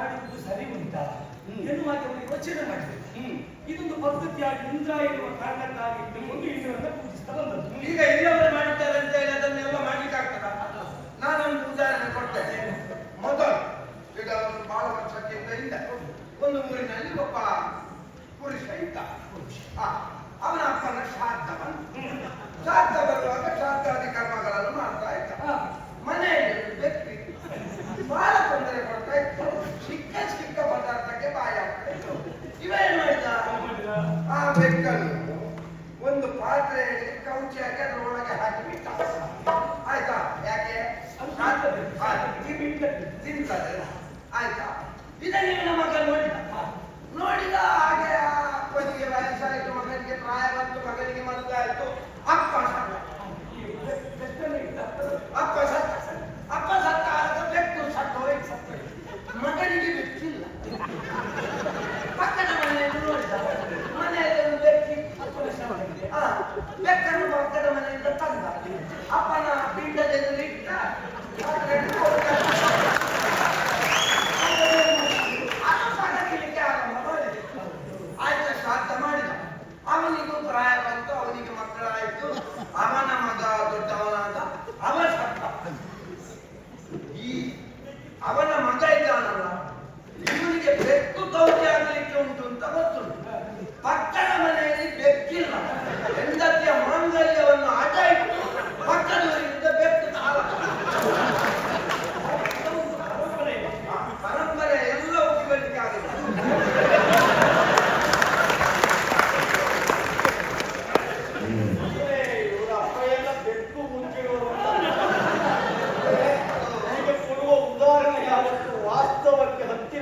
ಮಾಡಿದ್ದು ಸರಿ ಉಂಟಾ. ಎನ್ನುವ ಯೋಚನೆ ಮಾಡಿದರು ಇದೊಂದು ಪದ್ಧತಿಯಾಗಿ ಇಂದ್ರ ಎನ್ನುವ ಕಾರಣಕ್ಕಾಗಿ ಒಂದು ಇಂದ್ರನ್ನ ಪೂಜಿಸ್ತಾ ಬಂದದ್ದು. ಈಗ ಇಲ್ಲಿಯವರು ಮಾಡಿದ್ದಾರೆ ಅಂತ ಹೇಳಿ ಅದನ್ನೆಲ್ಲ ಮಾಡ್ಲಿಕ್ಕೆ ಆಗ್ತದ? ನಾನೊಂದು ಉದಾಹರಣೆ ಕೊಡ್ತೇನೆ. ಮೊದಲು ಈಗ ಒಂದು ಬಹಳ ವರ್ಷಕ್ಕೆ ಇಲ್ಲ ಒಂದು ಊರಿನಲ್ಲಿ ಒಬ್ಬ ಪುರುಷ ಇದ್ದ. ಅವನ ಅಪ್ಪನ ಶ್ರಾದ್ದ ಬಂತು ಶ್ರಾದ್ದ ಬರುವಾಗ ಶ್ರಾದ್ದಾದಿ ಕರ್ಮಗಳನ್ನು ಮಾಡ್ತಾ ಇದ್ದ. ಬೆಕ್ಕನ್ನು ಒಂದು ಪಾತ್ರೆಯಲ್ಲಿ ಕೌಚಿಯಾಗಿ ಹಾಕಿ ಬಿಟ್ಟ ಆಯ್ತಾ? ಯಾಕೆ? ತಿಂತದೆ. ಆಯ್ತಾ. ಇದನ್ನೇ ನಮ್ಮ ನೋಡಿ.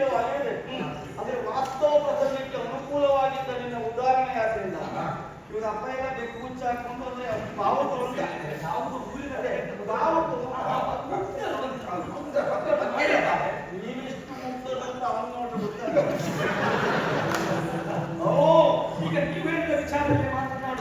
ಗಂಭೀರವಾಗಿದೆ ಅಂದ್ರೆ ವಾಸ್ತವ ಪ್ರಸಂಗಕ್ಕೆ ಅನುಕೂಲವಾಗಿದ್ದ ನಿನ್ನ ಉದಾಹರಣೆ ಆದ್ರಿಂದ ಇವನ ಅಪ್ಪ ಎಲ್ಲ ಬೇಕು ಹುಚ್ಚ ಹಾಕೊಂಡು ಅಂದ್ರೆ ಅವ್ನು ಬಾವು ತಗೊಂಡ ಅವನು ಊರಿನದೆ ನೋಡ್ರಿ ಓ ಈಗ ನೀವೇನು ವಿಚಾರಣೆ